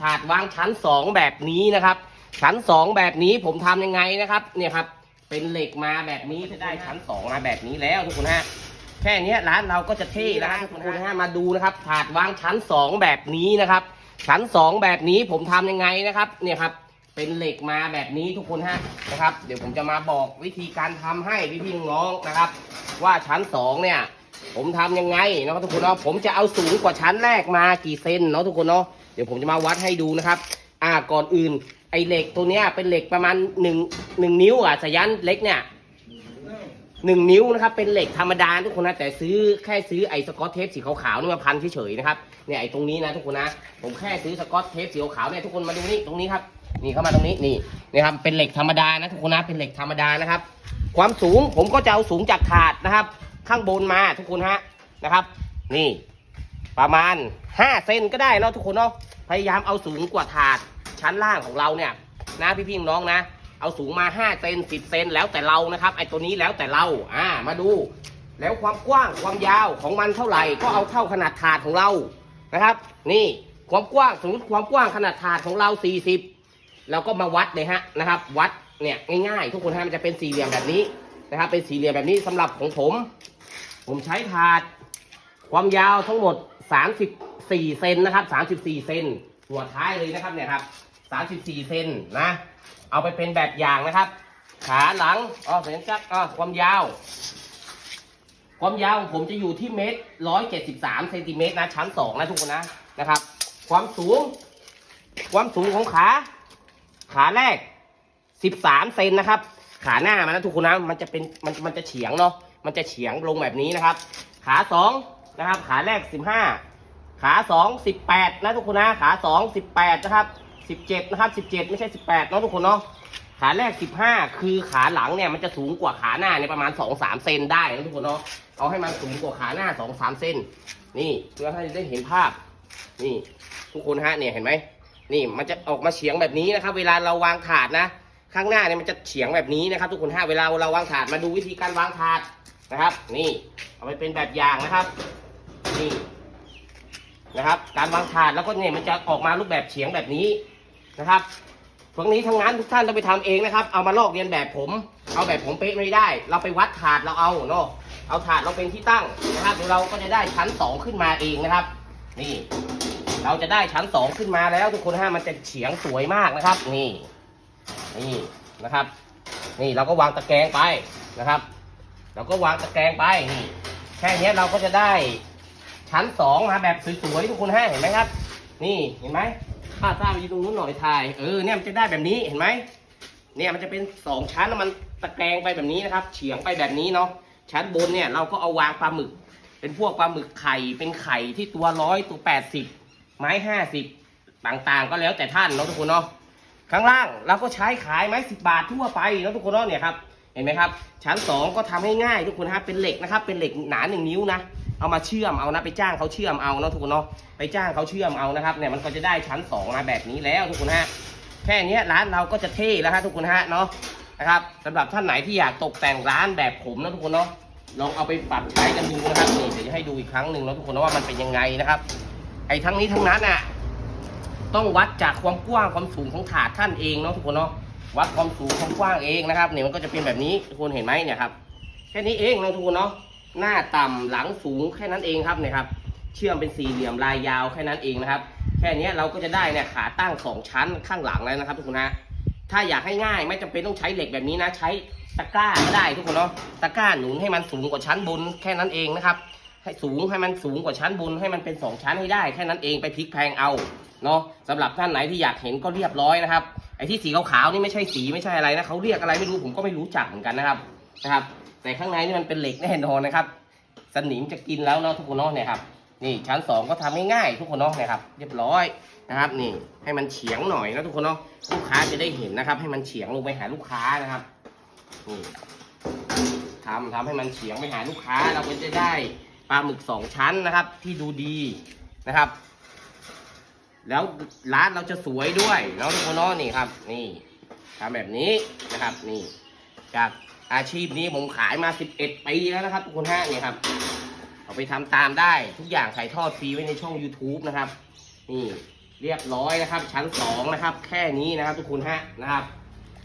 ถาดวางชั้น 2 แบบนี้นะครับ ชั้น 2 แบบนี้ผมทำยังไงนะครับ เนี่ยครับ เป็นเหล็กมาแบบนี้จะได้ชั้น 2 มาแบบนี้แล้วทุกคนฮะแค่นี้ร้านเราก็จะเท่แล้วฮะทุกคนฮะมาดูนะครับ ถาดวางชั้น 2 แบบนี้นะครับ ชั้น 2 แบบนี้ผมทำยังไงนะครับ เนี่ยครับเป็นเหล็กมาแบบนี้ทุกคนฮะนะครับ เดี๋ยวผมจะมาบอกวิธีการทำให้พี่ๆน้องนะครับ ว่าชั้น 2 เนี่ยผมทำยังไงนะครับทุกคนเนาะผมจะเอาสูงกว่าชั้นแรกมากี่เซนเนาะทุกคนเนาะ ดี๋ยวผมจะมาวัดให้ดูนะครับ อ่าก่อนอื่น ไอเหล็กตัวเนี้ยเป็นเหล็กประมาณหนึ่งหนึ่งนิ้วอะสายันเล็กเนี่ยหนึ่งนิ้วนะครับเป็นเหล็กธรรมดาทุกคนนะแต่ซื้อแค่ซื้อไอ้สกอตเทปสีขาวๆนี่มาพันเฉยๆนะครับเนี่ยไอ้ตรงนี้นะทุกคนนะผมแค่ซื้อสกอตเทปสีขาวๆเนี่ยทุกคนมาดูนี่ตรงนี้ครับนี่เข้ามาตรงนี้นี่นี่ครับเป็นเหล็กธรรมดานะทุกคนนะเป็นเหล็กธรรมดานะครับ ความสูงผมก็จะเอาสูงจากถาดนะครับ ข้างบนมาทุกคนฮะนะครับ นี่ ประมาณ 5 เซนก็ได้เนาะทุกคนเนาะพยายามเอาสูงกว่าถาดชั้นล่างของเราเนี่ยนะพี่ๆน้องนะ เอาสูงมา5เซน10 เซนแล้วแต่เรานะครับไอตัวนี้แล้วแต่เราอ่ามาดู แล้วความกว้างความยาวของมันเท่าไหร่ก็เอาเท่าขนาดถาดของเรานะครับ นี่ความกว้างสมมติความกว้างขนาดถาดของเรา 40 เราก็มาวัดเลยฮะนะครับ วัดเนี่ยง่ายๆ ทุกคนฮะมันจะเป็นสี่เหลี่ยมแบบนี้นะครับ เป็นสี่เหลี่ยมแบบนี้สำหรับของผม ผมใช้ถาด ความยาวทั้งหมด 34เซนนะครับ34เซนหัวท้ายเลยนะครับเนี่ยครับ34เซนนะ เอาไปเป็นแบบอย่างนะครับ ขาหลังอ๋อเห็นจักอ๋อความยาว ความยาวของผมจะอยู่ที่เมตร173เจ็ดสิบสามเซนติเมตรนะชั้น2นะทุกคนนะนะครับ ความสูง ความสูงของขา ขาแรก13เซนนะครับ ขาหน้ามันนะทุกคนนะมันจะเป็นมันมันจะเฉียงเนาะมันจะเฉียงลงแบบนี้นะครับ ขาสอง นะครับ ขาแรก 15 ขาสอง18 นะทุกคนนะ ขาสอง18 นะครับ 17 นะครับ 17 ไม่ใช่ 18เนาะทุกคนเนาะ ขาแรก 15 คือขาหลังเนี่ยมันจะสูงกว่าขาหน้าเนี่ยประมาณ 2-3 เซนได้นะทุกคนเนาะ เอาให้มันสูงกว่าขาหน้า 2-3 เซน นี่เพื่อให้ได้เห็นภาพ นี่ทุกคนฮะเนี่ยเห็นไหม นี่มันจะออกมาเฉียงแบบนี้นะครับ เวลาเราวางถาดนะ ข้างหน้าเนี่ยมันจะเฉียงแบบนี้นะครับทุกคนฮะ เวลาเราวางถาดมาดูวิธีการวางถาดนะครับ นี่เอาไปเป็นแบบอย่างนะครับ นี่นะครับ การวางถาดแล้วก็เนี่ยมันจะออกมารูปแบบเฉียงแบบนี้นะครับทั้งนี้ทั้งนั้นทุกท่านต้องไปทำเองนะครับ เอามาลอกเรียนแบบผม เอาแบบผมเป๊ะไม่ได้ เราไปวัดถาดเราเอาเนาะ เอาถาดเราเป็นที่ตั้งนะครับเดี๋ยวเราก็จะได้ชั้นสองขึ้นมาเองนะครับ นี่ เราจะได้ชั้นสองขึ้นมาแล้ว ทุกคนฮะมันจะเฉียงสวยมากนะครับ นี่ นี่นะครับ นี่เราก็วางตะแกรงไปนะครับ เราก็วางตะแกรงไปนี่แค่นี้เราก็จะได้ ชั้นสองมาแบบสวยๆทุกคนฮะเห็นไหมครับ นี่เห็นไหมข้าตาไปอยู่ตรงนู้นหน่อยถ่ายเออเนี่ยมันจะได้แบบนี้เห็นไหมเนี่ยมันจะเป็นสองชั้นแล้วมันตะแกรงไปแบบนี้นะครับ เฉียงไปแบบนี้เนาะชั้นบนเนี่ยเราก็เอาวางปลาหมึก เป็นพวกปลาหมึกไข่เป็นไข่ที่ตัวร้อยตัวแปดสิบไม้ห้าสิบต่างๆ ก็แล้วแต่ท่านเนาะทุกคนเนาะข้างล่างเราก็ใช้ขายไม้สิบบาททั่วไปแล้วทุกคนเนาะเนี่ยครับเห็นไหมครับ ชั้นสองก็ทำให้ง่ายทุกคนครับเป็นเหล็กนะครับ เป็นเหล็กหนาหนึ่งนิ้วนะ เอามาเชื่อมเอานะไปจ้างเขาเชื่อมเอาเนาะทุกคนเนาะไปจ้างเขาเชื่อมเอานะครับเนี่ยมันก็จะได้ชั้นสองมาแบบนี้แล้วทุกคนฮะแค่นี้ร้านเราก็จะเท่แล้วฮะทุกคนฮะเนาะนะครับสำหรับท่านไหนที่อยากตกแต่งร้านแบบผมนะทุกคนเนาะลองเอาไปปรับใช้กันดูนะครับนี่เดี๋ยวจะให้ดูอีกครั้งหนึ่งเนาะทุกคนนะว่ามันเป็นยังไงนะครับไอ้ทั้งนี้ทั้งนั้นอะต้องวัดจากความกว้างความสูงของถาดท่านเองเนาะทุกคนเนาะวัดความสูงความกว้างเองนะครับเนี่ยมันก็จะเป็นแบบนี้ทุกคนเห็นไหมเนี่ยครับแค่นี้เองเนาะทุกคนเนาะ หน้าต่ำหลังสูงแค่นั้นเองครับเนี่ยครับ เชื่อมเป็นสี่เหลี่ยมลายยาวแค่นั้นเองนะครับ แค่นี้เราก็จะได้เนี่ยขาตั้งสองชั้นข้างหลังแล้วนะครับ ทุกคนนะถ้าอยากให้ง่ายไม่จำเป็นต้องใช้เหล็กแบบนี้นะ ใช้ตะกร้าก็ได้ทุกคนเนาะตะกร้าหนุนให้มันสูงกว่าชั้นบนแค่นั้นเองนะครับ ให้สูงให้มันสูงกว่าชั้นบนให้มันเป็นสองชั้นให้ได้แค่นั้นเองไปพลิกแพงเอาเนาะสำหรับท่านไหนที่อยากเห็นก็เรียบร้อยนะครับไอ้ที่สีขาวๆนี่ไม่ใช่สีไม่ใช่อะไรนะเขาเรียกอะไรไม่รู้ผมก็ไม่รู้จักเหมือนกันนะครับ นะครับ แต่ข้างในนี่มันเป็นเหล็กแน่นอนนะครับ สนิมจะกินแล้วเนาะทุกคนเนาะเนี่ยครับนี่ชั้นสองก็ทำง่ายๆทุกคนเนาะเนี่ยครับ เรียบร้อยนะครับนี่ให้มันเฉียงหน่อยนะทุกคนเนาะลูกค้าจะได้เห็นนะครับ ให้มันเฉียงลงไปหาลูกค้านะครับนี่ทำทำให้มันเฉียงไปหาลูกค้า เราก็จะได้ปลาหมึกสองชั้นนะครับ ที่ดูดีนะครับ แล้วร้านเราจะสวยด้วยเนาะทุกคนเนาะนี่ครับ นี่ทำแบบนี้นะครับ นี่จาก อาชีพนี้ผมขายมา 11 ปีแล้วนะครับทุกคนฮะเนี่ยครับ เอาไปทำตามได้ทุกอย่างถ่ายทอดฟรีไว้ในช่อง YouTube นะครับนี่เรียบร้อยนะครับ ชั้นสองนะครับ แค่นี้นะครับ ทุกคนฮะนะครับ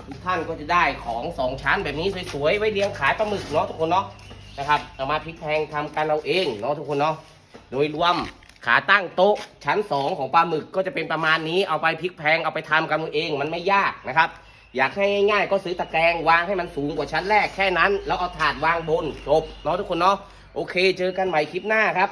ทุกท่านก็จะได้ของสองชั้นแบบนี้สวยๆไว้เลี้ยงขายปลาหมึกเนาะทุกคนเนาะนะครับเอามาพลิกแพงทำกันเราเองเนาะทุกคนเนาะโดยรวมขาตั้งโต๊ะชั้นสองของปลาหมึกก็จะเป็นประมาณนี้เอาไปพลิกแพงเอาไปทำกันเราเอง มันไม่ยากนะครับ อยากให้ง่ายๆ ก็ซื้อตะแกรงวางให้มันสูงกว่าชั้นแรกแค่นั้น แล้วเอาถาดวางบนจบเนาะทุกคนเนาะโอเค เจอกันใหม่คลิปหน้าครับ